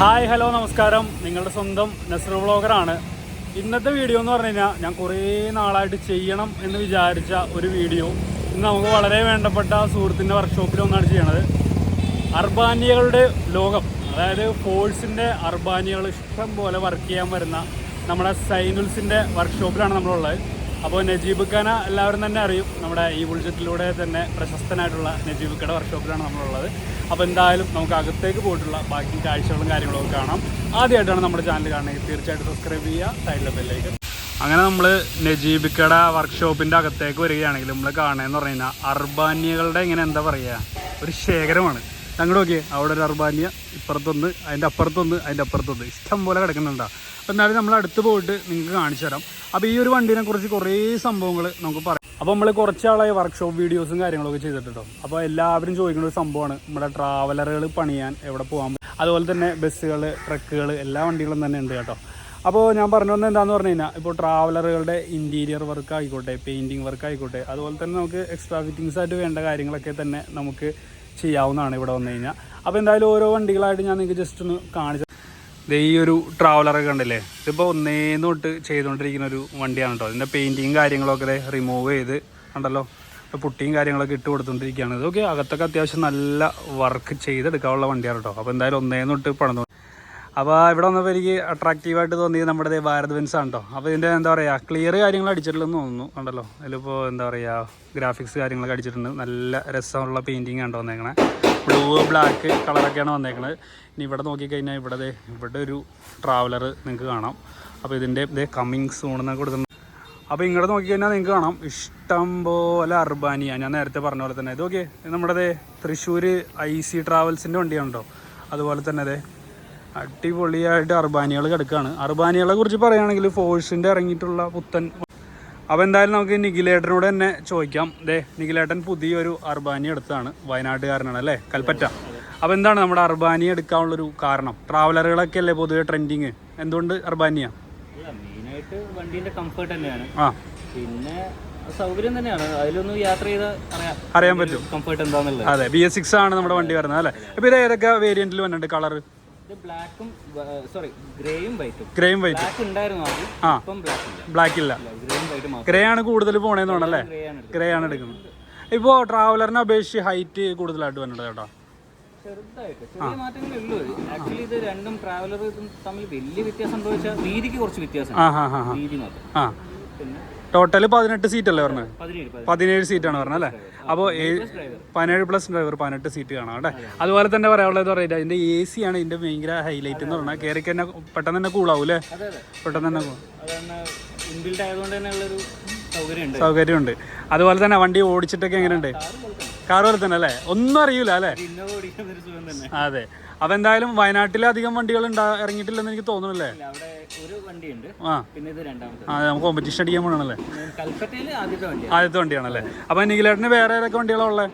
Hi hello നമസ്കാരം. നിങ്ങളുടെ സ്വന്തം നസ്ര വ്ളോഗറാണ്. ഇന്നത്തെ വീഡിയോ എന്ന് പറഞ്ഞു കഴിഞ്ഞാൽ ഞാൻ കുറേ നാളായിട്ട് ചെയ്യണം എന്ന് വിചാരിച്ച ഒരു വീഡിയോ. ഇന്ന് നമുക്ക് വളരെ വേണ്ടപ്പെട്ട സുഹൃത്തിന്റെ വർക്ക്ഷോപ്പിൽ ഒന്നാണ് ചെയ്യണത്. അർബാനിയകളുടെ ലോകം അതായത് ഫോഴ്സിന്റെ അർബാനിയകൾ ഇഷ്ടം പോലെ വർക്ക് ചെയ്യാൻ വരുന്ന നമ്മുടെ സൈനുൽസിന്റെ വർക്ക്ഷോപ്പിലാണ് നമ്മളുള്ളത്. അപ്പോൾ നജീബ് ഖാന എല്ലാവരും തന്നെ അറിയും. നമ്മുടെ ഈ ബുൾജറ്റിലൂടെ തന്നെ പ്രശസ്തനായിട്ടുള്ള നജീബ് ഖയുടെ വർക്ക്ഷോപ്പിലാണ് നമ്മളുള്ളത്. അപ്പോൾ എന്തായാലും നമുക്ക് അകത്തേക്ക് പോയിട്ടുള്ള ബാക്കി കാഴ്ചകളും കാര്യങ്ങളും ഒക്കെ കാണാം. ആദ്യമായിട്ടാണ് നമ്മുടെ ചാനൽ കാണുന്നത് തീർച്ചയായിട്ടും സബ്സ്ക്രൈബ് ചെയ്യുക സൈഡിലെ ബെല്ലേക്ക് അങ്ങനെ നമ്മൾ നജീബ് നജീബിക്കട വർക്ക്ഷോപ്പിന്റെ അകത്തേക്ക് വരികയാണെങ്കിൽ നമ്മൾ കാണുകയെന്ന് പറഞ്ഞു കഴിഞ്ഞാൽ അർബാനിയകളുടെ ഇങ്ങനെ എന്താ പറയുക ഒരു ശേഖരമാണ്. അങ്ങോട്ട് നോക്കിയേ. അവിടെ ഒരു അർബാനിയ ഇപ്പുറത്തൊന്ന് അതിന്റെ അപ്പുറത്തൊന്ന് അതിന്റെ അപ്പുറത്തൊന്ന്. ഇഷ്ടം പോലെ കിടക്കുന്നുണ്ടാ അപ്പോൾ എന്നാലും നമ്മൾ അടുത്ത് പോയിട്ട് നിങ്ങൾക്ക് കാണിച്ചു തരാം. അപ്പോൾ ഈ ഒരു വണ്ടീനെ കുറിച്ച് കുറേ സംഭവങ്ങൾ നമുക്ക് പറയാം. അപ്പോൾ നമ്മൾ കുറച്ച് ആളായി വർക്ക്ഷോപ്പ് വീഡിയോസും കാര്യങ്ങളൊക്കെ ചെയ്തിട്ടുണ്ടോ? അപ്പോൾ എല്ലാവരും ചോദിക്കുന്ന ഒരു സംഭവമാണ്. നമ്മുടെ ട്രാവലറുകൾ പണിയാൻ എവിടെ പോകാൻ അതുപോലെ തന്നെ ബസ്സുകൾ ട്രക്കുകൾ എല്ലാ വണ്ടികളും തന്നെ ഉണ്ട് കേട്ടോ. അപ്പോൾ ഞാൻ പറഞ്ഞു വന്നത് എന്താണെന്ന് പറഞ്ഞു കഴിഞ്ഞാൽ ഇപ്പോൾ ട്രാവലറുകളുടെ ഇന്റീരിയർ വർക്ക് ആയിക്കോട്ടെ പെയിന്റിങ് വർക്ക് ആയിക്കോട്ടെ അതുപോലെ തന്നെ നമുക്ക് എക്സ്ട്രാ ഫിറ്റിങ്സ് ആയിട്ട് വേണ്ട കാര്യങ്ങളൊക്കെ തന്നെ നമുക്ക് ചെയ്യാവുന്നതാണ് ഇവിടെ വന്നു കഴിഞ്ഞാൽ അപ്പോൾ എന്തായാലും ഓരോ വണ്ടികളായിട്ട് ഞാൻ നിങ്ങൾക്ക് ജസ്റ്റ് ഒന്ന് കാണിച്ചു ഈ ഒരു ട്രാവലറൊക്കെ കണ്ടില്ലേ? ഇതിപ്പോൾ ഒന്നേന്ന് തൊട്ട് ചെയ്തുകൊണ്ടിരിക്കുന്ന ഒരു വണ്ടിയാണ് കേട്ടോ ഇതിന്റെ പെയിന്റിങ് കാര്യങ്ങളൊക്കെ റിമൂവ് ചെയ്ത് ഉണ്ടല്ലോ ഇപ്പോൾ പുട്ടിയും കാര്യങ്ങളൊക്കെ ഇട്ട് കൊടുത്തുകൊണ്ടിരിക്കുകയാണ് ഇതൊക്കെ അകത്തൊക്കെ അത്യാവശ്യം നല്ല വർക്ക് ചെയ്തെടുക്കാനുള്ള വണ്ടിയാണ് കേട്ടോ അപ്പോൾ എന്തായാലും ഒന്നേന്ന് തൊട്ട് പണിതു അപ്പോൾ ഇവിടെ വന്നപ്പോൾ എനിക്ക് അട്രാക്റ്റീവായിട്ട് തോന്നിയത് നമ്മുടെ ഭാരത് ബെൻസ് ആണ് കേട്ടോ അപ്പോൾ ഇതിന്റെ എന്താ പറയുക ക്ലിയർ കാര്യങ്ങൾ അടിച്ചിട്ടില്ലെന്ന് തോന്നുന്നു ഉണ്ടല്ലോ അതിലിപ്പോൾ എന്താ പറയുക ഗ്രാഫിക്സ് കാര്യങ്ങളൊക്കെ അടിച്ചിട്ടുണ്ട്. നല്ല രസമുള്ള പെയിന്റിങ് ആണ് വന്നേക്കണേ. Blue black കളറൊക്കെയാണ് വന്നേക്കണത്. ഇനി ഇവിടെ നോക്കിക്കഴിഞ്ഞാൽ ഇവിടെ ഇവിടെ ഒരു ട്രാവലർ നിങ്ങൾക്ക് കാണാം. അപ്പോൾ ഇതിന്റെ ഇതേ കമ്മിങ് സൂൺ എന്നൊക്കെ കൊടുത്തിട്ടുണ്ട് അപ്പോൾ ഇങ്ങോട്ട് നോക്കിക്കഴിഞ്ഞാൽ നിങ്ങൾക്ക് കാണാം. ഇഷ്ടം പോലെ അർബാനിയ. ഞാൻ നേരത്തെ പറഞ്ഞ പോലെ തന്നെ. ഇത് ഓക്കെ നമ്മുടെ തൃശ്ശൂർ ഐ സി ട്രാവൽസിന്റെ വണ്ടിയാണല്ലോ അതുപോലെ തന്നെ അതെ അടിപൊളിയായിട്ട് അർബാനികൾ കിടക്കുകയാണ് അർബാനികളെ കുറിച്ച് പറയുകയാണെങ്കിൽ ഫോഴ്സിന്റെ ഇറങ്ങിയിട്ടുള്ള പുത്തൻ അപ്പോൾ എന്തായാലും നമുക്ക് നിഖിലേട്ടനോട് തന്നെ ചോദിക്കാം. ദേ നിഖിലേട്ടൻ പുതിയൊരു അർബാനി എടുത്തതാണ്. വയനാട്ടുകാരനാണ് അല്ലേ? കൽപ്പറ്റ. അപ്പോൾ എന്താണ് നമ്മുടെ അർബാനി എടുക്കാനുള്ളൊരു കാരണം? ട്രാവലറുകളൊക്കെ അല്ലേ പൊതുവെ ട്രെൻഡിങ് എന്തുകൊണ്ട് അർബാനിയാണ് മെയിനായിട്ട് കംഫർട്ട് തന്നെയാണ്. ആ. പിന്നെ സൗകര്യം തന്നെയാണ്. അതിലൊന്നും യാത്ര ചെയ്ത് അറിയാം. അറിയാൻ പറ്റും. കംഫർട്ട് എന്താണെന്നുള്ളത് അതെ ബി എസ് സിക്സ് ആണ് നമ്മുടെ വണ്ടി വരുന്നത് അല്ലേ? അപ്പോൾ ഇത് ഏതൊക്കെ വേരിയന്റിൽ വന്നിട്ടുണ്ട്? കളർ ബ്ലാക്കും സോറി ഗ്രേയും വൈറ്റും ഗ്രേയും വൈറ്റ് ബ്ലാക്ക് ഉണ്ടായിരുന്നു ആദ്യം ആ. ഇപ്പം ബ്ലാക്ക് ഇല്ല. ഗ്രേ ആണ് കൂടുതൽ പോണേന്ന് തോന്നല്ലേ ഗ്രേ ആണ് എടുക്കുന്നത്. ഇപ്പോൾ ട്രാവലറിനെ അപേക്ഷിച്ച് ഹൈറ്റ് കൂടുതലായിട്ട് വന്നിട്ടുണ്ട് കേട്ടോ? ചെറുതായിട്ട് ചെറിയ മാറ്റങ്ങളേ ഉള്ളൂ. ആക്ച്വലി ഇത് രണ്ടും ട്രാവലർ തമ്മിൽ വലിയ വ്യത്യാസം ഉണ്ടോ വെച്ചാൽ വീതിക്ക് കുറച്ച് വ്യത്യാസം വീതി മാത്രം. പിന്നെ ടോട്ടൽ പതിനെട്ട് സീറ്റ് അല്ലേ പറഞ്ഞത് പതിനേഴ് സീറ്റ് ആണ് സീറ്റാണ് പറഞ്ഞത് അല്ലേ അപ്പോൾ പതിനേഴ് പ്ലസ് ഡ്രൈവർ പതിനെട്ട് സീറ്റ് കാണാം അല്ലേ അതുപോലെ തന്നെ പറയാനുള്ളത് പറയുന്നത് അതിന്റെ എ സി ആണ് ഇതിന്റെ ഭയങ്കര ഹൈലൈറ്റ് എന്ന് പറഞ്ഞാൽ കയറി തന്നെ പെട്ടെന്ന് തന്നെ കൂളാവും അല്ലേ പെട്ടെന്ന് തന്നെ സൗകര്യമുണ്ട്. അതുപോലെ തന്നെ വണ്ടി ഓടിച്ചിട്ടൊക്കെ എങ്ങനെയുണ്ട്? കാർ പോലെ തന്നെ അല്ലേ? ഒന്നും അറിയൂല അല്ലേ? അതെ. അപ്പൊ എന്തായാലും വയനാട്ടിൽ അധികം വണ്ടികൾ ഇറങ്ങിയിട്ടില്ലെന്ന് എനിക്ക് തോന്നുന്നില്ലേ ആ. നമുക്ക് കോമ്പറ്റീഷൻ അടിക്കാൻ പോകണല്ലേ കൽപ്പറ്റയിൽ ആദ്യത്തെ വണ്ടിയാണ്. ആദ്യത്തെ വണ്ടിയാണല്ലേ? അപ്പൊ നിഖിലേട്ടന് വേറെ ഏതൊക്കെ വണ്ടികളാണ് ഉള്ളത്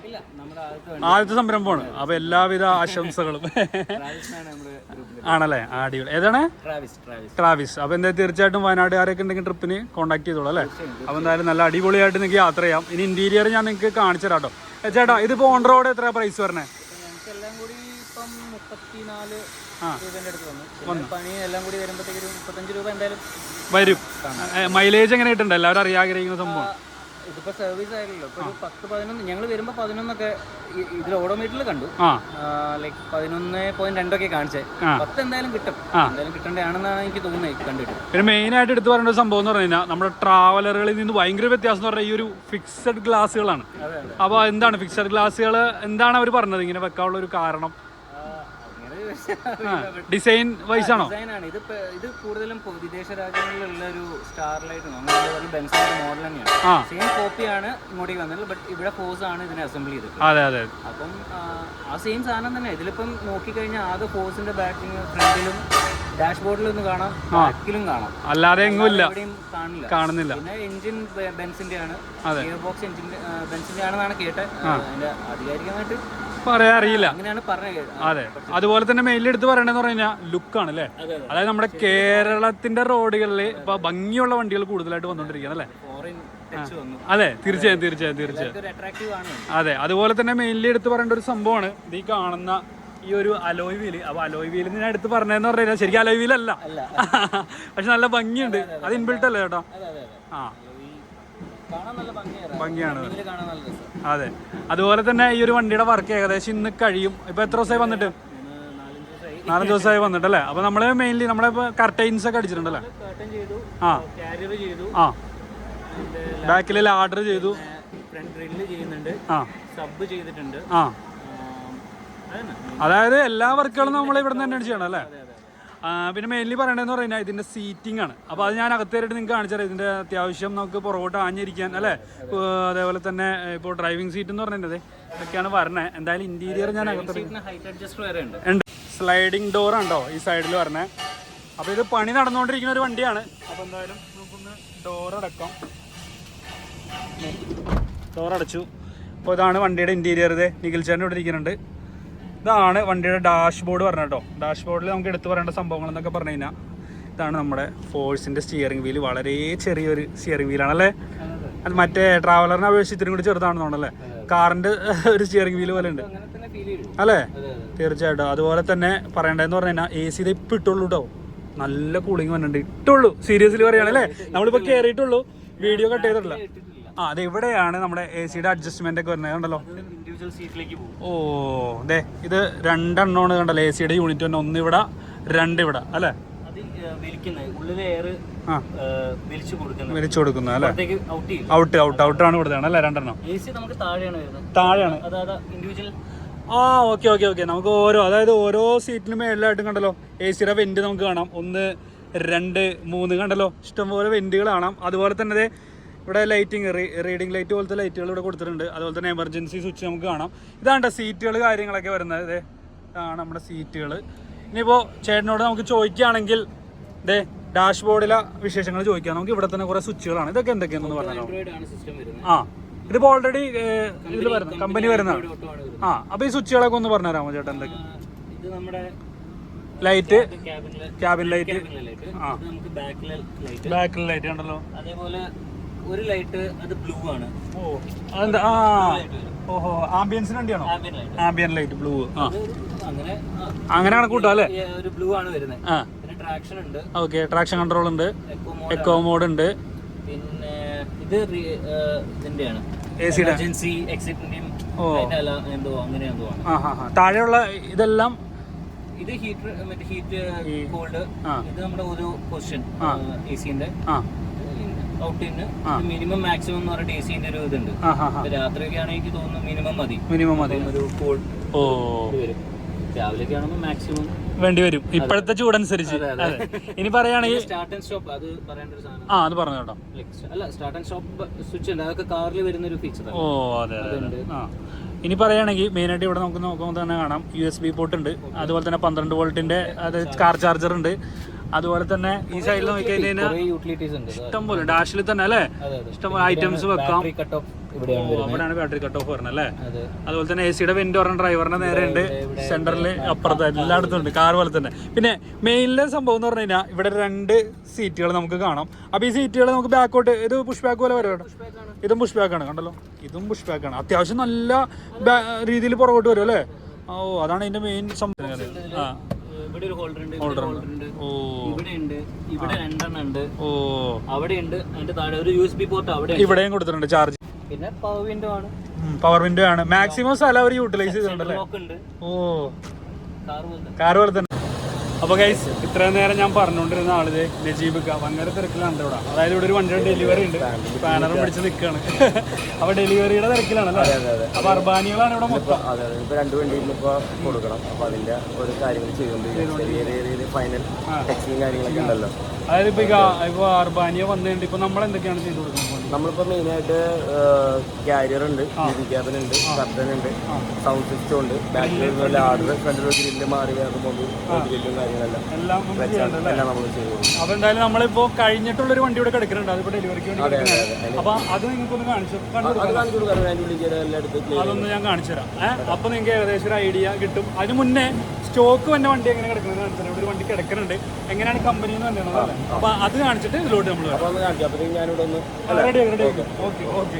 ആദ്യത്തെ സംരംഭമാണ്. അപ്പൊ എല്ലാവിധ ആശംസകളും. ആണല്ലേ? അടിപൊളി. ഏതാണ്? ട്രാവിസ് അപ്പൊ ട്രാവിസ്. അപ്പോൾ എന്താ തീർച്ചയായിട്ടും വയനാട്ടുകാരൊക്കെ ഉണ്ടെങ്കിൽ ട്രിപ്പിന് കോൺടാക്ട് ചെയ്തോളൂ അല്ലേ? അപ്പോൾ എന്തായാലും നല്ല അടിപൊളിയായിട്ട് നിങ്ങൾക്ക് യാത്ര ചെയ്യാം. ഇനി ഇന്റീരിയർ ഞാൻ നിങ്ങൾക്ക് കാണിച്ചു തരാം കേട്ടോ. ചേട്ടാ ഇതിപ്പോൾ ഓൺ റോഡ് എത്ര പ്രൈസ് വരണേ? എന്തായാലും വരും. മൈലേജ് എങ്ങനെ കിട്ടുന്നുണ്ട് എല്ലാവരും അറിയാൻ ആഗ്രഹിക്കുന്ന സംഭവം. ഇതിപ്പോ സർവീസ് ആയില്ലല്ലോ ഇപ്പൊ ഒരു പത്ത് പതിനൊന്ന് ഞങ്ങൾ വരുമ്പോ പതിനൊന്നൊക്കെ ഇതിൽ ഓടോമീറ്ററിൽ കണ്ടു. ലൈക്ക് പതിനൊന്ന് പോയിന്റ് രണ്ടൊക്കെ കാണിച്ചേ. പത്ത് എന്തായാലും കിട്ടും. എന്തായാലും കിട്ടേണ്ടതാണെന്നാണ് എനിക്ക് തോന്നുന്നത് കണ്ടിട്ട്. പിന്നെ മെയിൻ ആയിട്ട് എടുത്തു പറയേണ്ട ഒരു സംഭവം എന്ന് പറഞ്ഞു കഴിഞ്ഞാൽ നമ്മുടെ ട്രാവലറുകളിൽ നിന്ന് ഭയങ്കര വ്യത്യാസം എന്ന് പറഞ്ഞാൽ ഈ ഒരു ഫിക്സഡ് ഗ്ലാസ്സുകളാണ് അപ്പോൾ എന്താണ് ഫിക്സഡ് ഗ്ലാസ്സുകൾ എന്താണ് അവർ പറഞ്ഞത്? ഇങ്ങനെ വെക്കാനുള്ള ഒരു കാരണം? ഡിസൈൻ വൈസ് ആണോ? ഡിസൈനാണ് ഇത് ഇത് കൂടുതലും വിദേശ രാജ്യങ്ങളിലുള്ള ഒരു ബെൻസിന്റെ മോഡൽ തന്നെയാണ്. ആ. സെയിം കോപ്പിയാണ് ഇങ്ങോട്ടേക്ക് വന്നത് ബട്ട് ഇവിടെ ഫോഴ്സ് ആണ് ഇതിനെ അസംബിൾ ചെയ്തത് അതെ അതെ. അപ്പം ആ, ആ സെയിം സാധനം തന്നെ. ഇതിലിപ്പം നോക്കിക്കഴിഞ്ഞാൽ ആകെ ഫോഴ്സിന്റെ ബാറ്റിങ് ഫ്രണ്ടിലും ഡാഷ്ബോർഡിലും കാണാം ബാക്കിലും കാണാം. അല്ലാതെ എങ്ങുമില്ല കാണുന്നില്ല. പിന്നെ എഞ്ചിൻ ബെൻസിന്റെ ആണ്. ഗിയർ ബോക്സ് എഞ്ചിൻ ബെൻസിന്റെ ആണെന്നാണ് കേട്ടത്. അതിന്റെ ആധികാരികമായിട്ട് പറയാൻ അറിയില്ല. അതെ. അതുപോലെ തന്നെ മെയിൻലി എടുത്ത് പറയണെന്ന് പറഞ്ഞു കഴിഞ്ഞാൽ ലുക്കാണ് അല്ലേ? അതെ, അതെ. അതായത് നമ്മുടെ കേരളത്തിന്റെ റോഡുകളിൽ ഇപ്പൊ ഭംഗിയുള്ള വണ്ടികൾ കൂടുതലായിട്ട് വന്നുകൊണ്ടിരിക്കുകയാണ് അല്ലേ? അതെ തീർച്ചയായും തീർച്ചയായും തീർച്ചയായും. അതെ അതുപോലെ തന്നെ മെയിൻലി എടുത്ത് പറയേണ്ട ഒരു സംഭവമാണ്. ഈ കാണുന്ന ഈ ഒരു അലോയ് വീൽ അപ്പൊ അലോയ് വീൽ ഞാൻ എടുത്ത് പറഞ്ഞതെന്ന് പറഞ്ഞു കഴിഞ്ഞാൽ ശരിക്കും അലോയ് വീലല്ല അല്ല. പക്ഷെ നല്ല ഭംഗിയുണ്ട്. അത് ഇൻബിൽട്ട് അല്ലേ ചേട്ടാ? ആ. ഭംഗിയാണ്. അതെ. അതുപോലെ തന്നെ ഈ ഒരു വണ്ടിയുടെ വർക്ക് ഏകദേശം ഇന്ന് കഴിയും. ഇപ്പൊ എത്ര ദിവസമായി വന്നിട്ട്? നാലഞ്ച് ദിവസമായി. വന്നിട്ടല്ലേ? അപ്പൊ നമ്മൾ മെയിൻലി നമ്മളെ കർട്ടൈൻസ് ഒക്കെ അടിച്ചിട്ടുണ്ടല്ലേ? ആ. ആ. ബാക്കിൽ ലാഡർ ചെയ്തു. ആ. സബ് ചെയ്തിട്ടുണ്ട്. ആ. അതായത് എല്ലാ വർക്കുകളും നമ്മൾ ഇവിടെ തന്നെയാണ് ചെയ്യണം അല്ലേ? പിന്നെ മെയിൻലി പറയണതെന്ന് പറഞ്ഞാൽ ഇതിന്റെ സീറ്റിംഗ് ആണ്. അപ്പോൾ അത് ഞാൻ അകത്തേറിയിട്ട് നിങ്ങൾക്ക് കാണിച്ചുതരാം ഇതിന്റെ അത്യാവശ്യം നമുക്ക് പുറകോട്ട് ആഞ്ഞിരിക്കാൻ അല്ലേ? അതേപോലെ തന്നെ ഇപ്പോൾ ഡ്രൈവിംഗ് സീറ്റ് എന്ന് പറഞ്ഞത് ഇതൊക്കെയാണ് പറഞ്ഞത് എന്തായാലും ഇന്റീരിയർ ഞാൻ ഉണ്ട്. സ്ലൈഡിംഗ് ഡോർ ഉണ്ടോ ഈ സൈഡിൽ പറഞ്ഞേ അപ്പോൾ ഇത് പണി നടന്നുകൊണ്ടിരിക്കുന്ന ഒരു വണ്ടിയാണ്. അപ്പോൾ എന്തായാലും നമുക്കൊന്ന് ഡോർ അടക്കാം. ഡോർ അടച്ചു. അപ്പോൾ ഇതാണ് വണ്ടിയുടെ ഇന്റീരിയർ ഇത്. നിഖിൽ ചേട്ടൻ ഇവിടെ ഇരിക്കുന്നുണ്ട്. ഇതാണ് വണ്ടിയുടെ ഡാഷ് ബോർഡ് പറഞ്ഞ കേട്ടോ ഡാഷ് ബോർഡിൽ നമുക്ക് എടുത്തു പറയേണ്ട സംഭവങ്ങൾ എന്നൊക്കെ പറഞ്ഞു കഴിഞ്ഞാൽ ഇതാണ് നമ്മുടെ ഫോഴ്സിന്റെ സ്റ്റിയറിംഗ് വീൽ വളരെ ചെറിയൊരു സ്റ്റിയറിംഗ് വീലാണ് അല്ലേ അത് മറ്റേ ട്രാവലറിനെ അപേക്ഷിച്ച് ഇത്തിരി കൂടി ചെറുതാണെന്നുണ്ടല്ലേ കാറിന്റെ ഒരു സ്റ്റിയറിംഗ് വീൽ പോലെ ഉണ്ട്. അല്ലേ? തീർച്ചയായിട്ടും. അതുപോലെ തന്നെ പറയണ്ടതെന്ന് പറഞ്ഞു കഴിഞ്ഞാൽ എ സി ഇത് ഇപ്പം ഇട്ടുള്ളൂ കേട്ടോ നല്ല കൂളിംഗ് വന്നിട്ടുണ്ട്. ഇട്ടുള്ളൂ. സീരിയസ്ലി പറയുകയാണല്ലേ നമ്മളിപ്പോൾ കയറിയിട്ടുള്ളൂ വീഡിയോ കട്ട് ചെയ്തിട്ടില്ല. ആ അത് എവിടെയാണ് നമ്മുടെ എ സിയുടെ അഡ്ജസ്റ്റ്മെന്റ് ഒക്കെ വരുന്നത് കണ്ടല്ലോ? ഇൻഡിവിജ്വൽ സീറ്റിലേക്ക് പോകും. ഓ ദേ ഇത് രണ്ടെണ്ണമാണ് കണ്ടല്ലേ എ സിയുടെ യൂണിറ്റ് തന്നെ ഒന്ന് ഇവിടെ രണ്ട് ഇവിടെ അല്ലേ അത് വലിച്ചു കൊടുക്കുന്നത്. അല്ലേ? ഔട്ട് ഔട്ട് ഔട്ട് ആണ് കൊടുത്തതാണ് അല്ലേ രണ്ടെണ്ണം? താഴെയാണ് ആ ഓക്കെ ഓക്കെ ഓക്കെ നമുക്ക് ഓരോ അതായത് ഓരോ സീറ്റിനും മേളിലായിട്ടും കണ്ടല്ലോ. എ സിയുടെ വെന്റ് നമുക്ക് കാണാം. ഒന്ന് രണ്ട് മൂന്ന് കണ്ടല്ലോ. ഇഷ്ടംപോലെ വെന്റുകൾ കാണാം. അതുപോലെ തന്നെ ഇവിടെ ലൈറ്റിംഗ് റീഡിംഗ് ലൈറ്റ് പോലത്തെ ലൈറ്റുകൾ ഇവിടെ കൊടുത്തിട്ടുണ്ട്. അതുപോലെ തന്നെ എമർജൻസി സ്വിച്ച് നമുക്ക് കാണാം. ഇതാണ്ട സീറ്റുകൾ കാര്യങ്ങളൊക്കെ വരുന്നത്. ദേ ഇതാണ് നമ്മുടെ സീറ്റുകൾ ഇനിയിപ്പോൾ ചേട്ടനോട് നമുക്ക് ചോദിക്കുകയാണെങ്കിൽ ദേ ഡാഷ് ബോർഡിലെ വിശേഷങ്ങൾ ചോദിക്കാം. നമുക്ക് ഇവിടെ തന്നെ കുറേ സ്വിച്ചുകളാണ് ഇതൊക്കെ എന്തൊക്കെയാണെന്ന് പറഞ്ഞാലോ? വരുന്നത്. ആ ഇതിപ്പോൾ ഓൾറെഡി ഇതിൽ വരുന്ന കമ്പനി വരുന്നതാണ്. വരുന്നത്. ആ അപ്പോൾ ഈ സ്വിച്ചുകളൊക്കെ ഒന്ന് പറഞ്ഞു തരാമോ ചേട്ടൻ എന്തൊക്കെ? ഇത് ലൈറ്റ് ക്യാബിൻ ലൈറ്റ് ആ. ഇത് നമുക്ക് ബാക്കിലെ ലൈറ്റ് ബാക്കിൽ ലൈറ്റ് കണ്ടല്ലോ അതേപോലെ ഒരു ലൈറ്റ് അത് ബ്ലൂ ആണ്. ഓഹോ ആംബിയൻസിന് വേണ്ടിയാണോ? Ambient light. ബ്ലൂ അങ്ങനെ അങ്ങനെയാണ് കൂട്ടാ അല്ലേ? ഒരു ബ്ലൂ ആണ് വരുന്നത് പിന്നെ ട്രാക്ഷൻ ഉണ്ട്. ഓക്കെ ട്രാക്ഷൻ കൺട്രോൾ ഉണ്ട്. എക്കോ മോഡ് ഉണ്ട്. പിന്നെ ഇത് ഇതിന്റെയാണ്. എമർജൻസി എക്സിറ്റിന്റെയും എന്തോ അങ്ങനെ എന്തോ ആണ്. താഴെയുള്ള ഇതെല്ലാം ഇത് ഹീറ്റർ മറ്റേ ഹീറ്റ് കോൾഡ് ഇത് നമ്മുടെ ഒരു പൊസിഷൻ. എ സിന്റെ ആ. ഔട്ടിന്. മിനിമം മാക്സിമം എന്ന് പറഞ്ഞ എ സിന്റെ ഒരു ഇതുണ്ട്. രാത്രിയൊക്കെ ആണെങ്കിൽ എനിക്ക് തോന്നുന്നു മിനിമം മതി. മിനിമം മതി. ഒരു ഓ. വരും. രാവിലെയൊക്കെ ആണെങ്കിൽ മാക്സിമം വേണ്ടി വരും. ഇപ്പോഴത്തെ ചൂടനുസരിച്ച്. ഇനി പറയുകയാണെങ്കിൽ സ്റ്റാർട്ട് ആൻഡ് സ്റ്റോപ്പ് അത് പറയേണ്ട ഒരു സാധനം. ആ അത് പറഞ്ഞു കേട്ടോ. അല്ല സ്റ്റാർട്ട് ആൻഡ് സ്റ്റോപ്പ് സ്വിച്ച് ഉണ്ട് അതൊക്കെ കാറിൽ വരുന്ന ഒരു ഫീച്ചർ ഓ അതെ അതെ. ആ. ഇനി പറയുകയാണെങ്കിൽ മെയിനായിട്ട് ഇവിടെ നമുക്ക് നോക്കുമ്പോൾ തന്നെ കാണാം. യു എസ് ബി പോർട്ട് ഉണ്ട്. അതുപോലെ തന്നെ പന്ത്രണ്ട് വോൾട്ടിന്റെ അത് കാർ ചാർജർ ഉണ്ട്. അതുപോലെ തന്നെ ഈ സൈഡിൽ നോക്കിക്കഴിഞ്ഞാൽ കഴിഞ്ഞാൽ യൂട്ടിലിറ്റീസ് ഉണ്ട്. ഇഷ്ടം പോലെ ഡാഷിൽ തന്നെ അല്ലേ? ഇഷ്ടം പോലെ ഐറ്റംസ് വെക്കാം. ഇവിടെയാണ് അവിടെയാണ് ബാറ്ററി കട്ട് ഓഫ് വരുന്നത് അല്ലേ? അതുപോലെ തന്നെ എ സിയുടെ വെന്റ് പറഞ്ഞ ഡ്രൈവറിന്റെ നേരെ ഉണ്ട്. സെന്ററിൽ അപ്പുറത്ത് എല്ലായിടത്തും ഉണ്ട്. കാർ പോലെ തന്നെ. പിന്നെ മെയിനിലെ സംഭവം എന്ന് പറഞ്ഞു കഴിഞ്ഞാൽ ഇവിടെ രണ്ട് സീറ്റുകൾ നമുക്ക് കാണാം. അപ്പൊ ഈ സീറ്റുകൾ നമുക്ക് ബാക്കോട്ട് ഇത് പുഷ് ബാക്ക് പോലെ വരും ഇതും പുഷ് ബാക്ക് ആണ്. കണ്ടല്ലോ? ഇതും പുഷ് ബാക്ക് ആണ്. അത്യാവശ്യം നല്ല രീതിയിൽ പുറകോട്ട് വരും അല്ലേ? ഓ അതാണ് ഇതിന്റെ മെയിൻ സംഭവം. ആ. ഇവിടെ ഒരു ഹോൾഡർ ഉണ്ട് ഹോൾഡർ ഉണ്ട്. ഓ. ഇവിടെ ഉണ്ട് ഇവിടെ രണ്ടെണ്ണം ഉണ്ട്. ഓ. അവിടെ ഉണ്ട് അതിന്റെ താഴെ ഒരു യു എസ് ബി പോർട്ട് അവിടെ. ഇവിടെയും കൊടുത്തിട്ടുണ്ട് ചാർജ് പിന്നെ പവർ വിൻഡോ ആണ്. പവർ വിൻഡോ ആണ്. മാക്സിമം സ്ഥലം അവർ യൂട്ടിലൈസ് ചെയ്തിട്ടുണ്ടല്ലേ ഓ. കാർ പോലെ തന്നെ അപ്പൊ ഗൈസ് ഇത്രയും നേരം ഞാൻ പറഞ്ഞുകൊണ്ടിരുന്ന ആളിത് നജീബ് ഭയങ്കര തിരക്കിലാണ് ഇവിടെ. അതായത് ഇവിടെ ഒരു വണ്ടിയുടെ ഡെലിവറി ഉണ്ട്. പാനറും പിടിച്ച് നിൽക്കുകയാണ് അപ്പൊ ഡെലിവറിയുടെ തിരക്കിലാണ് അപ്പൊ അർബാനികളാണ് ഇവിടെ മൊത്തം. അതെ അതെ. രണ്ട് വണ്ടിയിൽ കൊടുക്കണം. അപ്പോൾ അതിന്റെ ഒരു കാര്യങ്ങൾ ചെയ്തുകൊണ്ടിരിക്കും ചെറിയ രീതിയിൽ ഫൈനൽ കാര്യങ്ങളൊക്കെ ഉണ്ടല്ലോ. അതായത് ഇപ്പൊ ഇപ്പൊ അർബാനിയ വന്നിട്ടുണ്ട്. ഇപ്പൊ നമ്മൾ എന്തൊക്കെയാണ് ചെയ്തു കൊടുക്കുന്നത്? നമ്മളിപ്പോ മെയിൻ ആയിട്ട് കാരിയർ ഉണ്ട് ക്യാബിൻ ഉണ്ട് കർട്ടൻ ഉണ്ട് സൗണ്ട് സിസ്റ്റം ഉണ്ട്. ബാക്കിൽ ആർഡർ ഫ്രണ്ടിൽ ഗ്രില്ല് മാറി ഗ്രില്ലും കാര്യങ്ങളെല്ലാം. എല്ലാം നമ്മൾ ചെയ്തു കൊടുക്കും അപ്പൊ എന്തായാലും നമ്മളിപ്പോ കഴിഞ്ഞിട്ടുള്ളൊരു വണ്ടി ഇവിടെ കിടക്കുന്നുണ്ട്. അതിപ്പോ ഡെലിവറിക്ക് വേണ്ടി അപ്പൊ അത് നിങ്ങൾക്ക് ഒന്ന് കാണിച്ചു അതൊന്ന് ഞാൻ കാണിച്ചു തരാം. അപ്പൊ നിങ്ങൾക്ക് ഏകദേശം ഒരു ഐഡിയ കിട്ടും. അതിന് മുന്നേ സ്റ്റോക്ക് വന്ന വണ്ടി എങ്ങനെ കിടക്കുന്നത് കാണിച്ചു കിടക്കുന്നുണ്ട്. എങ്ങനെയാണ് കമ്പനി എന്ന് പറയുന്നത് അപ്പൊ അത് കാണിച്ചിട്ട് ഇതിലോട്ട് നമ്മൾ അപ്പൊ ഓക്കെ. ഓക്കെ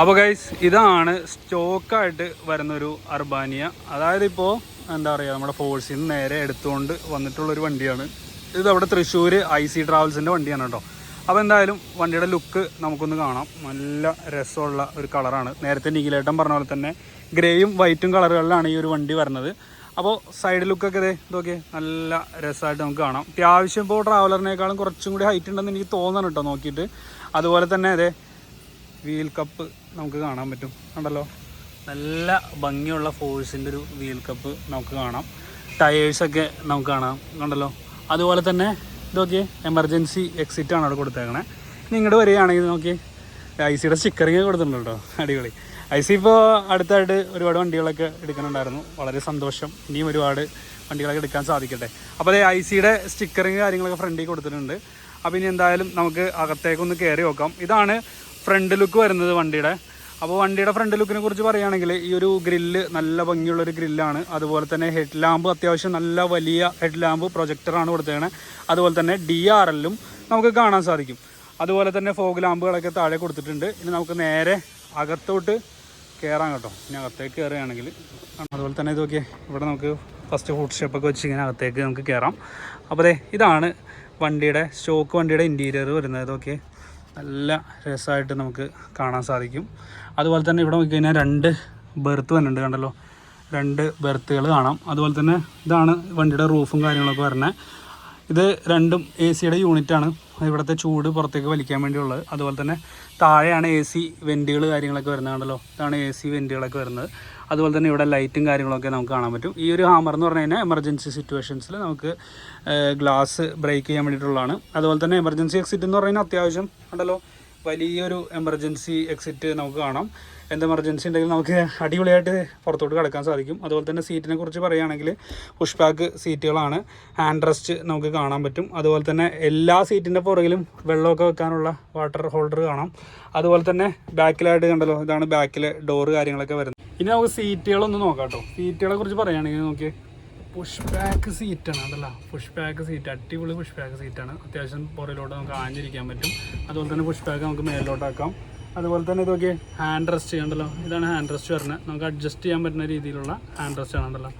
അപ്പോൾ ഗൈസ് ഇതാണ് സ്റ്റോക്കായിട്ട് വരുന്നൊരു അർബാനിയ. അതായത് ഇപ്പോൾ എന്താ പറയുക നമ്മുടെ ഫോഴ്സിൽ നിന്ന് നേരെ എടുത്തുകൊണ്ട് വന്നിട്ടുള്ളൊരു വണ്ടിയാണ്. ഇത് അവിടെ തൃശ്ശൂർ ഐ സി ട്രാവൽസിന്റെ വണ്ടിയാണ് കേട്ടോ. അപ്പോൾ എന്തായാലും വണ്ടിയുടെ ലുക്ക് നമുക്കൊന്ന് കാണാം. നല്ല രസമുള്ള ഒരു കളറാണ് നേരത്തെ നീലേട്ടം പറഞ്ഞ പോലെ തന്നെ ഗ്രേയും വൈറ്റും കളറുകളിലാണ് ഈ ഒരു വണ്ടി വരുന്നത്. അപ്പോൾ സൈഡ് ലുക്കൊക്കെ ഇതേ ഇതൊക്കെ നല്ല രസമായിട്ട് നമുക്ക് കാണാം. അത്യാവശ്യം ഇപ്പോൾ ട്രാവലറിനേക്കാളും കുറച്ചും കൂടി ഹൈറ്റ് ഉണ്ടെന്ന് എനിക്ക് തോന്നണം കേട്ടോ നോക്കിയിട്ട്. അതുപോലെ തന്നെ അതെ വീൽ കപ്പ് നമുക്ക് കാണാൻ പറ്റും. ഉണ്ടല്ലോ നല്ല ഭംഗിയുള്ള ഫോഴ്സിന്റെ ഒരു വീൽ കപ്പ് നമുക്ക് കാണാം. ടയേഴ്സൊക്കെ നമുക്ക് കാണാം. കണ്ടല്ലോ? അതുപോലെ തന്നെ ഇതൊക്കെ എമർജൻസി എക്സിറ്റ് ആണ് അവിടെ കൊടുത്തേക്കണേ. ഇനി വരികയാണെങ്കിൽ നോക്കി ഐ സിയുടെ സ്റ്റിക്കറിങ് കൊടുത്തിട്ടുണ്ട് അടിപൊളി. ഐ സി ഇപ്പോൾ അടുത്തായിട്ട് ഒരുപാട് വണ്ടികളൊക്കെ എടുക്കുന്നുണ്ടായിരുന്നു. വളരെ സന്തോഷം. ഇനിയും ഒരുപാട് വണ്ടികളൊക്കെ എടുക്കാൻ സാധിക്കട്ടെ. അപ്പോൾ അതേ ഐ സിയുടെ സ്റ്റിക്കറിങ് കാര്യങ്ങളൊക്കെ ഫ്രണ്ടിൽ കൊടുത്തിട്ടുണ്ട്. അപ്പോൾ ഇനി എന്തായാലും നമുക്ക് അകത്തേക്കൊന്ന് കയറി നോക്കാം. ഇതാണ് ഫ്രണ്ട് ലുക്ക് വരുന്നത് വണ്ടിയുടെ. അപ്പോൾ വണ്ടിയുടെ ഫ്രണ്ട് ലുക്കിനെ കുറിച്ച് പറയുകയാണെങ്കിൽ ഈ ഒരു ഗ്രില്ല് നല്ല ഭംഗിയുള്ളൊരു ഗ്രില്ലാണ്. അതുപോലെ തന്നെ ഹെഡ് ലാമ്പ് അത്യാവശ്യം നല്ല വലിയ ഹെഡ് ലാമ്പ് പ്രൊജക്ടറാണ് കൊടുത്തേക്കണേ. അതുപോലെ തന്നെ ഡി ആർ എല്ലും നമുക്ക് കാണാൻ സാധിക്കും. അതുപോലെ തന്നെ ഫോഗ് ലാമ്പുകളൊക്കെ താഴെ കൊടുത്തിട്ടുണ്ട്. ഇനി നമുക്ക് നേരെ അകത്തോട്ട് കയറാം കേട്ടോ. ഇനി അകത്തേക്ക് കയറുകയാണെങ്കിൽ അതുപോലെ തന്നെ ഇതൊക്കെ ഇവിടെ നമുക്ക് ഫസ്റ്റ് ഫുഡ് സ്റ്റെപ്പൊക്കെ വെച്ച് ഇങ്ങനെ അകത്തേക്ക് നമുക്ക് കയറാം അപ്പോൾ അതെ ഇതാണ് വണ്ടിയുടെ സ്റ്റോക്ക് വണ്ടിയുടെ ഇന്റീരിയർ വരുന്നത്. ഇതൊക്കെ നല്ല രസമായിട്ട് നമുക്ക് കാണാൻ സാധിക്കും. അതുപോലെ തന്നെ ഇവിടെ നോക്കി കഴിഞ്ഞാൽ രണ്ട് ബെർത്ത് വന്നിട്ടുണ്ട് കണ്ടല്ലോ. രണ്ട് ബെർത്തുകൾ കാണാം. അതുപോലെ തന്നെ ഇതാണ് വണ്ടിയുടെ റൂഫും കാര്യങ്ങളൊക്കെ വരുന്നത് ഇത് രണ്ടും എ സിയുടെ യൂണിറ്റാണ് ഇവിടുത്തെ ചൂട് പുറത്തേക്ക് വലിക്കാൻ വേണ്ടിയുള്ളത്. അതുപോലെ തന്നെ താഴെയാണ് എ സി വെന്റുകൾ കാര്യങ്ങളൊക്കെ വരുന്നതാണല്ലോ ഇതാണ് എ സി വെന്റുകളൊക്കെ വരുന്നത്. അതുപോലെ തന്നെ ഇവിടെ ലൈറ്റും കാര്യങ്ങളൊക്കെ നമുക്ക് കാണാൻ പറ്റും. ഈ ഒരു ഹാമർ എന്ന് പറഞ്ഞു കഴിഞ്ഞാൽ എമർജൻസി സിറ്റുവേഷൻസിൽ നമുക്ക് ഗ്ലാസ് ബ്രേക്ക് ചെയ്യാൻ വേണ്ടിയിട്ടുള്ളതാണ്. അതുപോലെ തന്നെ എമർജൻസി എക്സിറ്റ് എന്ന് പറഞ്ഞാൽ അത്യാവശ്യം ഉണ്ടല്ലോ വലിയൊരു എമർജൻസി എക്സിറ്റ് നമുക്ക് കാണാം. എന്ത് എമർജൻസി ഉണ്ടെങ്കിലും നമുക്ക് അടിപൊളിയായിട്ട് പുറത്തോട്ട് കിടക്കാൻ സാധിക്കും. അതുപോലെ തന്നെ സീറ്റിനെ കുറിച്ച് പറയുകയാണെങ്കിൽ പുഷ് ബാക്ക് സീറ്റുകളാണ് ഹാൻഡ് റെസ്റ്റ് നമുക്ക് കാണാൻ പറ്റും. അതുപോലെ തന്നെ എല്ലാ സീറ്റിന്റെ പുറകിലും വെള്ളമൊക്കെ വെക്കാനുള്ള വാട്ടർ ഹോൾഡർ കാണാം. അതുപോലെ തന്നെ ബാക്കിലായിട്ട് കണ്ടല്ലോ ഇതാണ് ബാക്കിലെ ഡോറ് കാര്യങ്ങളൊക്കെ വരുന്നത്. ഇനി നമുക്ക് സീറ്റുകളൊന്ന് നോക്കാം കേട്ടോ. സീറ്റുകളെ കുറിച്ച് പറയുകയാണെങ്കിൽ നോക്കി പുഷ് ബാക്ക് സീറ്റാണ് അതല്ല. പുഷ് ബാക്ക് സീറ്റ് അടിപൊളി പുഷ് ബാക്ക് സീറ്റാണ് അത്യാവശ്യം പുറയിലോട്ട് നമുക്ക് ആഞ്ഞിരിക്കാൻ പറ്റും. അതുപോലെ തന്നെ പുഷ് ബാക്ക് നമുക്ക് മേലോട്ടാക്കാം അതുപോലെ തന്നെ ഇതൊക്കെ ഹാൻഡ് റെസ്റ്റ് ചെയ്യണ്ടല്ലോ. ഇതാണ് ഹാൻഡ് റെസ്റ്റ് വരുന്നത് നമുക്ക് അഡ്ജസ്റ്റ് ചെയ്യാൻ പറ്റുന്ന രീതിയിലുള്ള ഹാൻഡ് റെസ്റ്റ് ആണല്ലോ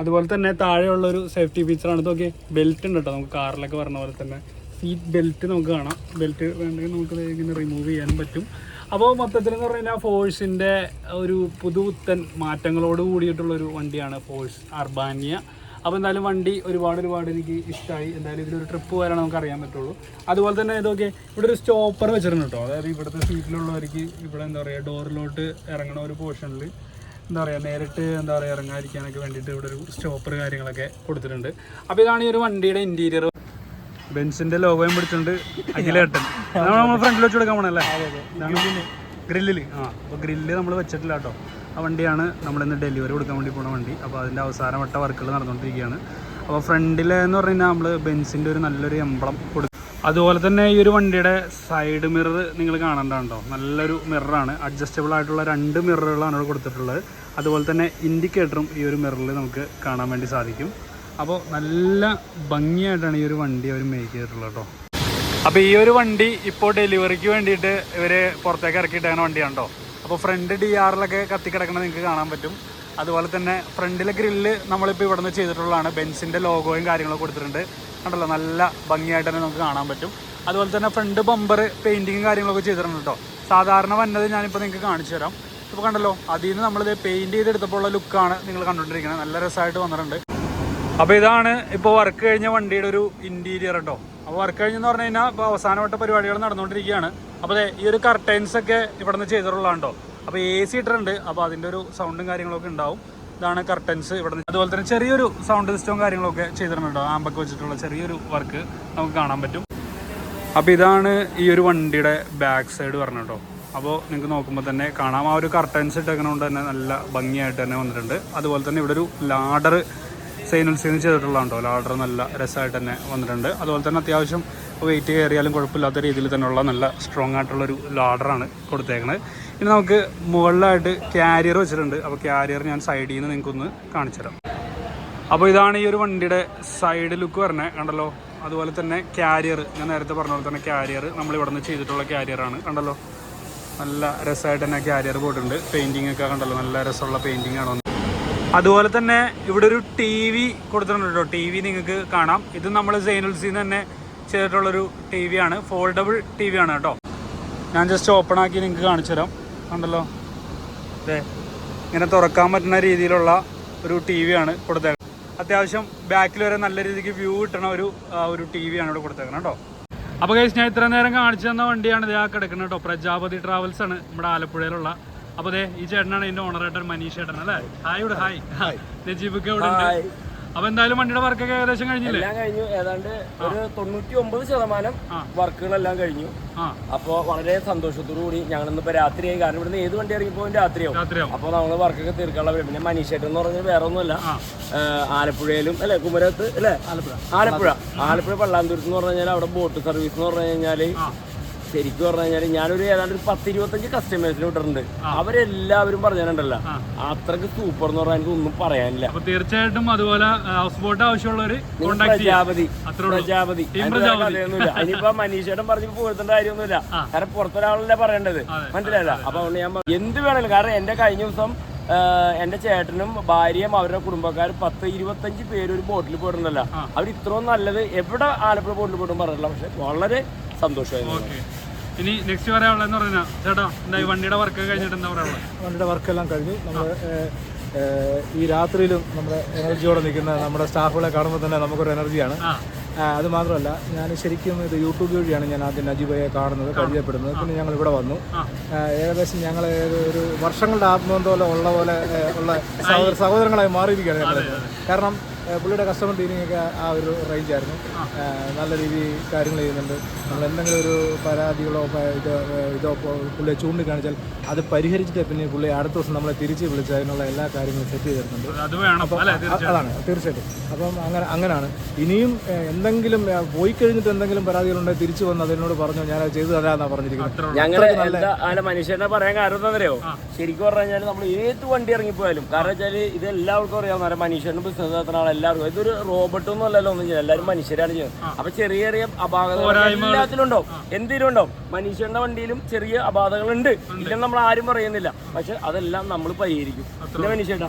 അതുപോലെ തന്നെ താഴെയുള്ള ഒരു സേഫ്റ്റി ഫീച്ചറാണ് ഇതൊക്കെ ബെൽറ്റ് ഉണ്ട് കേട്ടോ. നമുക്ക് കാറിലൊക്കെ പറഞ്ഞ പോലെ തന്നെ. സീറ്റ് ബെൽറ്റ് നമുക്ക് കാണാം. ബെൽറ്റ് വേണമെങ്കിൽ നമുക്ക് ഇങ്ങനെ റിമൂവ് ചെയ്യാനും പറ്റും. അപ്പോൾ മൊത്തത്തിൽ എന്ന് പറഞ്ഞു കഴിഞ്ഞാൽ ഫോഴ്സിന്റെ ഒരു പുതുപുത്തൻ മാറ്റങ്ങളോട് കൂടിയിട്ടുള്ളൊരു വണ്ടിയാണ് ഫോഴ്സ് അർബാനിയ. അപ്പോൾ എന്തായാലും വണ്ടി ഒരുപാട് ഒരുപാട് എനിക്ക് ഇഷ്ടമായി എന്തായാലും ഇതിലൊരു ട്രിപ്പ് വരാൻ നമുക്ക് അറിയാൻ പറ്റുള്ളൂ. അതുപോലെ തന്നെ ഇതൊക്കെ ഇവിടെ ഒരു സ്റ്റോപ്പർ വെച്ചിട്ടുണ്ട് കേട്ടോ. അതായത് ഇവിടുത്തെ സീറ്റിലുള്ളവർക്ക് ഇവിടെ എന്താ പറയുക ഡോറിലോട്ട് ഇറങ്ങണ ഒരു പോർഷനിൽ എന്താ പറയുക നേരിട്ട് എന്താ പറയുക ഇറങ്ങാതിരിക്കാനൊക്കെ വേണ്ടിയിട്ട് ഇവിടെ ഒരു സ്റ്റോപ്പർ കാര്യങ്ങളൊക്കെ കൊടുത്തിട്ടുണ്ട്. അപ്പോൾ ഇതാണ് ഈ ഒരു വണ്ടിയുടെ ഇന്റീരിയർ ബെൻസിന്റെ ലോഗോയും പിടിച്ചിട്ടുണ്ട്. അഖിലേട്ടൻ നമ്മളെ നമ്മൾ ഫ്രണ്ടിൽ വെച്ച് കൊടുക്കാൻ പോണല്ലേ ഗ്രില്ലിൽ ആ അപ്പോൾ ഗ്രില്ല് നമ്മൾ വെച്ചിട്ടില്ല കേട്ടോ. ആ വണ്ടിയാണ് നമ്മളിന്ന് ഡെലിവറി കൊടുക്കാൻ വേണ്ടി പോണ വണ്ടി. അപ്പോൾ അതിന്റെ അവസാനവട്ട വർക്കുകൾ നടന്നുകൊണ്ടിരിക്കുകയാണ് അപ്പോൾ ഫ്രണ്ടിൽ എന്ന് പറഞ്ഞു കഴിഞ്ഞാൽ നമ്മൾ ബെൻസിന്റെ ഒരു നല്ലൊരു എംബ്ലം കൊടുക്കും അതുപോലെ തന്നെ ഈ ഒരു വണ്ടിയുടെ സൈഡ് മിറർ നിങ്ങൾ കാണണ്ടാണ്ടോ? നല്ലൊരു മിററാണ് അഡ്ജസ്റ്റബിൾ ആയിട്ടുള്ള രണ്ട് മിററുകളാണ് ഇവിടെ കൊടുത്തിട്ടുള്ളത്. അതുപോലെ തന്നെ ഇൻഡിക്കേറ്ററും ഈ ഒരു മിററിൽ നമുക്ക് കാണാൻ വേണ്ടി സാധിക്കും. അപ്പോൾ നല്ല ഭംഗിയായിട്ടാണ് ഈ ഒരു വണ്ടി അവർ മേക്ക് ചെയ്തിട്ടുള്ളത് കേട്ടോ അപ്പോൾ ഈ ഒരു വണ്ടി ഇപ്പോൾ ഡെലിവറിക്ക് വേണ്ടിയിട്ട് ഇവർ പുറത്തേക്ക് ഇറക്കിയിട്ടാണ് വണ്ടിയാണ്? കേട്ടോ അപ്പോൾ ഫ്രണ്ട് ഡി ആറിലൊക്കെ കത്തിക്കിടക്കണത് നിങ്ങൾക്ക് കാണാൻ പറ്റും. അതുപോലെ തന്നെ ഫ്രണ്ടിലെ ഗ്രില്ല് നമ്മളിപ്പോൾ ഇവിടെ നിന്ന് ചെയ്തിട്ടുള്ളതാണ്. ബെൻസിന്റെ ലോഗോയും കാര്യങ്ങളൊക്കെ കൊടുത്തിട്ടുണ്ട്. കണ്ടല്ലോ നല്ല ഭംഗിയായിട്ട് തന്നെ നമുക്ക് കാണാൻ പറ്റും. അതുപോലെ തന്നെ ഫ്രണ്ട് ബമ്പർ പെയിന്റിങ്ങും കാര്യങ്ങളൊക്കെ ചെയ്തിട്ടുണ്ട് കേട്ടോ സാധാരണ വന്നത് ഞാനിപ്പോൾ നിങ്ങൾക്ക് കാണിച്ചു തരാം. ഇപ്പോൾ കണ്ടല്ലോ അതിൽ നിന്ന് നമ്മളിത് പെയിന്റ് ചെയ്തെടുത്തപ്പോൾ ഉള്ള ലുക്കാണ് നിങ്ങൾ കണ്ടുകൊണ്ടിരിക്കുന്നത്. നല്ല രസമായിട്ട് വന്നിട്ടുണ്ട്. അപ്പോൾ ഇതാണ് ഇപ്പോൾ വർക്ക് കഴിഞ്ഞ വണ്ടിയുടെ ഒരു ഇന്റീരിയർ കേട്ടോ അപ്പോൾ വർക്ക് കഴിഞ്ഞെന്ന് പറഞ്ഞു കഴിഞ്ഞാൽ ഇപ്പോൾ അവസാനവട്ട പരിപാടികൾ നടന്നുകൊണ്ടിരിക്കുകയാണ്. അപ്പോൾ ഈ ഒരു കർട്ടൻസ് ഒക്കെ ഇവിടെ നിന്ന് ചെയ്തിട്ടുള്ളതാണ് കേട്ടോ അപ്പോൾ എ സി ഇട്ടിട്ടുണ്ട്. അപ്പോൾ അതിന്റെ ഒരു സൗണ്ടും കാര്യങ്ങളൊക്കെ ഉണ്ടാവും. ഇതാണ് കർട്ടൻസ് ഇവിടെ നിന്ന് അതുപോലെ തന്നെ ചെറിയൊരു സൗണ്ട് സിസ്റ്റവും കാര്യങ്ങളൊക്കെ ചെയ്തിട്ടുണ്ട് ആമ്പൊക്കെ വെച്ചിട്ടുള്ള ചെറിയൊരു വർക്ക് നമുക്ക് കാണാൻ പറ്റും. അപ്പോൾ ഇതാണ് ഈ ഒരു വണ്ടിയുടെ ബാക്ക് സൈഡ് പറഞ്ഞു കേട്ടോ അപ്പോൾ നിങ്ങൾക്ക് നോക്കുമ്പോൾ തന്നെ കാണാം. ആ ഒരു കർട്ടൻസ് ഇട്ടേക്കണോണ്ട് തന്നെ നല്ല ഭംഗിയായിട്ട് തന്നെ വന്നിട്ടുണ്ട്. അതുപോലെ തന്നെ ഇവിടെ ഒരു ലാഡർ സൈനുൽസീന്ന് ചെയ്തിട്ടുള്ളതാണ് കേട്ടോ ഓർഡർ നല്ല രസമായിട്ട് തന്നെ വന്നിട്ടുണ്ട്. അതുപോലെ തന്നെ അത്യാവശ്യം വെയിറ്റ് കയറിയാലും കുഴപ്പമില്ലാത്ത രീതിയിൽ തന്നെയുള്ള നല്ല സ്ട്രോങ് ആയിട്ടുള്ളൊരു ലാഡറാണ് കൊടുത്തേക്കുന്നത് ഇനി നമുക്ക് മുകളിലായിട്ട് ക്യാരിയർ വെച്ചിട്ടുണ്ട്. അപ്പോൾ ക്യാരിയർ ഞാൻ സൈഡിൽ നിന്ന് നിങ്ങൾക്കൊന്ന് കാണിച്ചു തരാം. അപ്പോൾ ഇതാണ് ഈ ഒരു വണ്ടിയുടെ സൈഡ് ലുക്ക് പറഞ്ഞത് കണ്ടല്ലോ? അതുപോലെ തന്നെ ക്യാരിയർ ഞാൻ നേരത്തെ പറഞ്ഞ പോലെ തന്നെ ക്യാരിയർ നമ്മൾ ഇവിടെ നിന്ന് ചെയ്തിട്ടുള്ള ക്യാരിയറാണ് കണ്ടല്ലോ? നല്ല രസമായിട്ട് തന്നെ ക്യാരിയർ പോയിട്ടുണ്ട്. പെയിന്റിങ് ഒക്കെ കണ്ടല്ലോ? നല്ല രസമുള്ള പെയിന്റിങ് ആണ് അതുപോലെ തന്നെ ഇവിടെ ഒരു ടി വി കൊടുത്തിട്ടുണ്ട് കേട്ടോ ടി വി നിങ്ങൾക്ക് കാണാം. ഇത് നമ്മൾ സൈനുൽസിന്ന് തന്നെ ചെയ്തിട്ടുള്ളൊരു ടി വി ആണ്. ഫോൾഡബിൾ ടി വി ആണ് കേട്ടോ ഞാൻ ജസ്റ്റ് ഓപ്പൺ ആക്കി നിങ്ങൾക്ക് കാണിച്ചു തരാം. ഉണ്ടല്ലോ അതെ ഇങ്ങനെ തുറക്കാൻ പറ്റുന്ന രീതിയിലുള്ള ഒരു ടി വി ആണ് കൊടുത്തേക്കുന്നത് അത്യാവശ്യം ബാക്കിൽ വരെ നല്ല രീതിക്ക് വ്യൂ കിട്ടണ ഒരു ഒരു ടി വി ആണ് ഇവിടെ കൊടുത്തേക്കുന്നത് കേട്ടോ അപ്പോൾ കഴിച്ച് ഞാൻ ഇത്ര നേരം കാണിച്ചു തന്ന വണ്ടിയാണ് ഇത് ആ കിടക്കുന്നത് കേട്ടോ പ്രജാപതി ട്രാവൽസ് ആണ്. നമ്മുടെ ആലപ്പുഴയിലുള്ള അപ്പോൾ അതെ ഈ ചേട്ടനാണ് ഇതിന്റെ ഓണറായിട്ട് മനീഷ് ചേട്ടൻ അല്ലേ? ഹായ് ഇവിടെ ഹായ് നജീബൊക്കെ ഇവിടെ ഉണ്ട്? അപ്പോൾ എന്തായാലും വണ്ടിയുടെ വർക്കൊക്കെ ഏകദേശം കഴിഞ്ഞില്ലേ? എല്ലാം കഴിഞ്ഞു. ഏതാണ്ട് ഒരു തൊണ്ണൂറ്റി ഒമ്പത് ശതമാനം. വർക്കുകളെല്ലാം കഴിഞ്ഞു. അപ്പൊ വളരെ സന്തോഷത്തോടു കൂടി ഞങ്ങൾ ഇന്നിപ്പോ രാത്രിയായി. കാരണം ഇവിടുന്ന് ഏത് വണ്ടി ഇറങ്ങിപ്പോലും രാത്രിയാവും. അപ്പോൾ നമ്മൾ വർക്കൊക്കെ തീർക്കാനുള്ള. പിന്നെ മനീഷേട്ടൻ എന്ന് പറഞ്ഞാൽ വേറെ ഒന്നുമല്ല. ആലപ്പുഴയിലും അല്ലെ കുമരത്ത് അല്ലെ? ആലപ്പുഴ. ആലപ്പുഴ. ആലപ്പുഴ പള്ളാന്തൂരത്ത് എന്ന് പറഞ്ഞു കഴിഞ്ഞാൽ അവിടെ ബോട്ട് സർവീസ് എന്ന് പറഞ്ഞു കഴിഞ്ഞാൽ ആ. ശരിക്കും പറഞ്ഞു കഴിഞ്ഞാൽ ഞാനൊരു ഏതാണ്ട് ഒരു പത്ത് ഇരുപത്തഞ്ച് കസ്റ്റമേഴ്സിന് വിട്ടിട്ടുണ്ട്. അവരെല്ലാവരും പറഞ്ഞിട്ടുണ്ടല്ലോ. അത്രയ്ക്ക് സൂപ്പർ എന്ന് പറഞ്ഞാൽ എനിക്ക് ഒന്നും പറയാനില്ല തീർച്ചയായിട്ടും അതുപോലെ ഹൗസ് ബോട്ട് ആവശ്യമുള്ള നിങ്ങൾ കോൺടാക്ട് ചെയ്യാം. പ്രജാപതി. അത്രേ ഉള്ളൂ. പ്രജാപതി. ടീം അതിന്റെ വേറെ പ്രജാപതി. കഥയൊന്നുമില്ല. മനീഷേട്ടൻ പറഞ്ഞു പോകത്തേണ്ട കാര്യമൊന്നുമില്ല. കാരണം പുറത്തൊരാളല്ലേ പറയേണ്ടത്. മനസ്സിലായില്ല അപ്പൊ അതുകൊണ്ട് ഞാൻ എന്ത് വേണമെങ്കിലും കാരണം എന്റെ കഴിഞ്ഞ ദിവസം എന്റെ ചേട്ടനും ഭാര്യയും അവരുടെ കുടുംബക്കാരും പത്ത് ഇരുപത്തഞ്ച് പേര് ഒരു ബോട്ടിൽ പോയിട്ടുണ്ടല്ലോ. അവർ ഇത്രയും നല്ലത് എവിടെ ആലപ്പുഴ ബോട്ടിൽ പോയിട്ടും പറഞ്ഞില്ല പക്ഷെ വളരെ സന്തോഷമായിരുന്നു ഇനി നെക്സ്റ്റ് പറയാനുള്ളതെന്ന് പറഞ്ഞാൽ ചേട്ടാ എന്താ ഈ വണ്ടിയുടെ വർക്ക് കഴിഞ്ഞിട്ട് എന്താ പറയാനുള്ളത് വണ്ടിയുടെ വർക്കെല്ലാം കഴിഞ്ഞു. നമ്മൾ ഈ രാത്രിയിലും നമ്മുടെ എനർജിയോടെ നിൽക്കുന്ന നമ്മുടെ സ്റ്റാഫുകളെ കാണുമ്പോൾ തന്നെ നമുക്കൊരു എനർജിയാണ്. അത് മാത്രമല്ല ഞാൻ ശരിക്കും ഇത് യൂട്യൂബ് വഴിയാണ് ഞാൻ ആദ്യം നജീബയെ കാണുന്നത് പരിചയപ്പെടുന്നത്. പിന്നെ ഞങ്ങൾ ഇവിടെ വന്നു ഏകദേശം ഞങ്ങൾ ഒരു വർഷങ്ങളുടെ ആത്മബന്ധം ഉള്ള പോലെ ഉള്ള സഹോദര സഹോദരങ്ങളായി മാറിയിരിക്കുകയാണ് ഞങ്ങൾ കാരണം പുള്ളിയുടെ കസ്റ്റമർ ഡീലിംഗ് ഒക്കെ ആ ഒരു റേഞ്ച് ആയിരുന്നു. നല്ല രീതിയിൽ കാര്യങ്ങൾ ചെയ്യുന്നുണ്ട്. നമ്മൾ എന്തെങ്കിലും ഒരു പരാതികളോ ഇതോ ഇത് പുള്ളിയെ ചൂണ്ടിക്കാണിച്ചാൽ അത് പരിഹരിച്ചിട്ട് പിന്നെ പുള്ളി അടുത്ത ദിവസം നമ്മളെ തിരിച്ച് വിളിച്ച് അതിനുള്ള എല്ലാ കാര്യങ്ങളും സെറ്റ് ചെയ്ത് തരുന്നുണ്ട്. അല്ലേ? അ- അതാണ് തീർച്ചയായിട്ടും. അപ്പം അങ്ങനെ അങ്ങനെയാണ് ഇനിയും എന്തെങ്കിലും പോയി കഴിഞ്ഞിട്ട് എന്തെങ്കിലും പരാതികളുണ്ടെങ്കിൽ തിരിച്ചു വന്ന് അതിനോട് പറഞ്ഞു ഞാൻ അത് ചെയ്തു തരാമെന്നാണ് പറഞ്ഞിരിക്കുന്നത്. അല്ല മനുഷ്യനെ പറയാൻ കാരണം എന്താണെന്നറിയോ? ശരിക്കും പറഞ്ഞു കഴിഞ്ഞാൽ നമ്മൾ ഏത് വണ്ടി ഇറങ്ങിപ്പോയാലും കാരണം വെച്ചാൽ ഇത് എല്ലാവർക്കും അറിയാവുന്ന മനുഷ്യനും ബിസിനസ് നടത്തുന്ന ആളെല്ലാവർക്കും ഇതൊരു റോബോട്ട് ഒന്നും അല്ലല്ലോ ഒന്നും ചെയ്യുന്നത് എല്ലാവരും മനുഷ്യരാണ് ചെയ്യുന്നത്. അപ്പൊ ചെറിയ ചെറിയ അപാകതകൾ എല്ലാത്തിലും ഉണ്ടോ എന്തിലും ഉണ്ടാവും മനുഷ്യന്റെ വണ്ടിയിലും ചെറിയ അപാകതകൾ ഉണ്ട്. ഇല്ലെന്ന് നമ്മൾ ആരും പറയുന്നില്ല. പക്ഷെ അതെല്ലാം നമ്മൾ പരിഹരിക്കും. പിന്നെ മനുഷ്യട്ടാ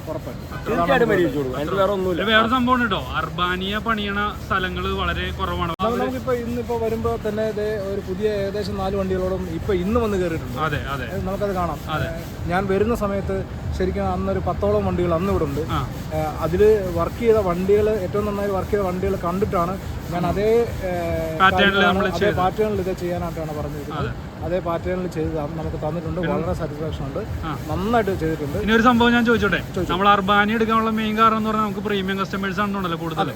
തീർച്ചയായിട്ടും പരിഹരിച്ചു കൊടുക്കും അതിന് വേറെ ഒന്നുമില്ല. വേറെ സംഭവം കേട്ടോ അർബാനിയ പണിയണ സ്ഥലങ്ങൾ വളരെ കുറവാണ്. നമുക്കിപ്പോ ഇന്നിപ്പോ വരുമ്പോ തന്നെ ഇത് ഒരു പുതിയ ഏകദേശം നാല് വണ്ടികളോടും ഇപ്പൊ ഇന്ന് വന്ന് കയറിയിട്ടുണ്ട് അതെ അതെ. നമുക്കത് കാണാം. ഞാൻ വരുന്ന സമയത്ത് ശരിക്കും അന്നൊരു പത്തോളം വണ്ടികൾ അന്ന് ഇവിടെ ഉണ്ട്. അതിൽ വർക്ക് ചെയ്ത വണ്ടികൾ ഏറ്റവും നന്നായി വർക്ക് ചെയ്ത വണ്ടികൾ കണ്ടിട്ടാണ് ഞാൻ അതേ പാറ്റേണിൽ അതേ പാറ്റേണിൽ ഇത് ചെയ്യാനായിട്ടാണ് പറഞ്ഞിരിക്കുന്നത്. അതേ പാറ്റേണിൽ ചെയ്ത് നമുക്ക് തന്നിട്ടുണ്ട്. വളരെ സാറ്റിസ്ഫാക്ഷൻ ഉണ്ട്. നന്നായിട്ട് ചെയ്തിട്ടുണ്ട്. ഇനി ഒരു സംഭവം ഞാൻ ചോദിച്ചോട്ടെ? നമ്മൾ അർബാനി എടുക്കാനുള്ള മെയിൻ കാരണം എന്ന് പറഞ്ഞാൽ നമുക്ക് പ്രീമിയം കസ്റ്റമേഴ്സ് ആണെന്നുണ്ടല്ലോ കൂടുതൽ അതെ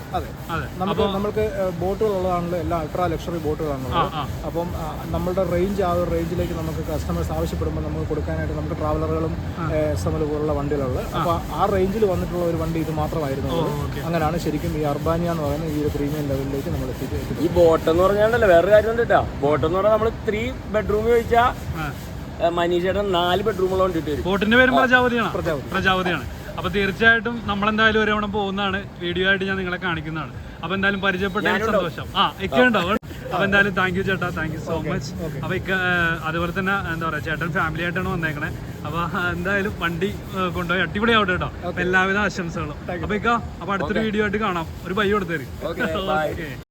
അതെ. നമുക്ക് ബോട്ടുകൾ ബോട്ടുകളുള്ളതാണല്ലോ എല്ലാം അൾട്രാ ലക്ഷറി ബോട്ടുകളാണല്ലോ അപ്പം നമ്മുടെ നമ്മളുടെ റേഞ്ച് ആ ഒരു റേഞ്ചിലേക്ക് നമുക്ക് കസ്റ്റമേഴ്സ് ആവശ്യപ്പെടുമ്പോൾ നമുക്ക് കൊടുക്കാനായിട്ട് നമ്മുടെ ട്രാവലറുകളും എസ് എം എൽ പോലുള്ള വണ്ടികളുള്ളത് അപ്പോൾ ആ റേഞ്ചിൽ വന്നിട്ടുള്ള ഒരു വണ്ടി ഇത് മാത്രമായിരുന്നു. അങ്ങനെയാണ് ശരിക്കും ഈ അർബാനിയ എന്ന് പറയുന്ന ഈ ഒരു പ്രീമിയം ലെവലിലേക്ക് നമ്മൾ എത്തിയിട്ട് ഈ ബോട്ട് എന്ന് പറഞ്ഞാൽ വേറെ കാര്യം ഉണ്ട് കേട്ടോ ബോട്ട് എന്ന് പറഞ്ഞാൽ നമ്മൾ ത്രീ ബെഡ്റൂം ചോദിച്ചാൽ ചോദിച്ചാ മനീഷേട്ടൻ നാല് ബെഡ്റൂമുള്ള കൊണ്ടിട്ട് വരും. ബോട്ടിന്റെ പേരും പ്രജാപതിയാണ്. പ്രജാപതിയാണ്. അപ്പൊ തീർച്ചയായിട്ടും നമ്മൾ എന്തായാലും ഒരു തവണ പോകുന്നതാണ്. വീഡിയോ ആയിട്ട് ഞാൻ നിങ്ങളെ കാണിക്കുന്നതാണ്. അപ്പൊ എന്തായാലും പരിചയപ്പെട്ടതിൽ സന്തോഷം. ആ ഇക്ക ഉണ്ടാവും. അപ്പൊ എന്തായാലും താങ്ക് യു ചേട്ടാ. താങ്ക് യു സോ മച്ച് അപ്പൊ അതുപോലെ തന്നെ എന്താ പറയാ ചേട്ടൻ ഫാമിലി ആയിട്ടാണ് വന്നേക്കണേ. അപ്പൊ എന്തായാലും വണ്ടി കൊണ്ടുപോയി അടിപൊളി ആവട്ടെ കേട്ടോ എല്ലാവിധ ആശംസകളും. അപ്പൊ ഇക്ക അപ്പൊ അടുത്തൊരു വീഡിയോ ആയിട്ട് കാണാം. ഒരു ബൈ കൊടുത്തേര്. ഓക്കെ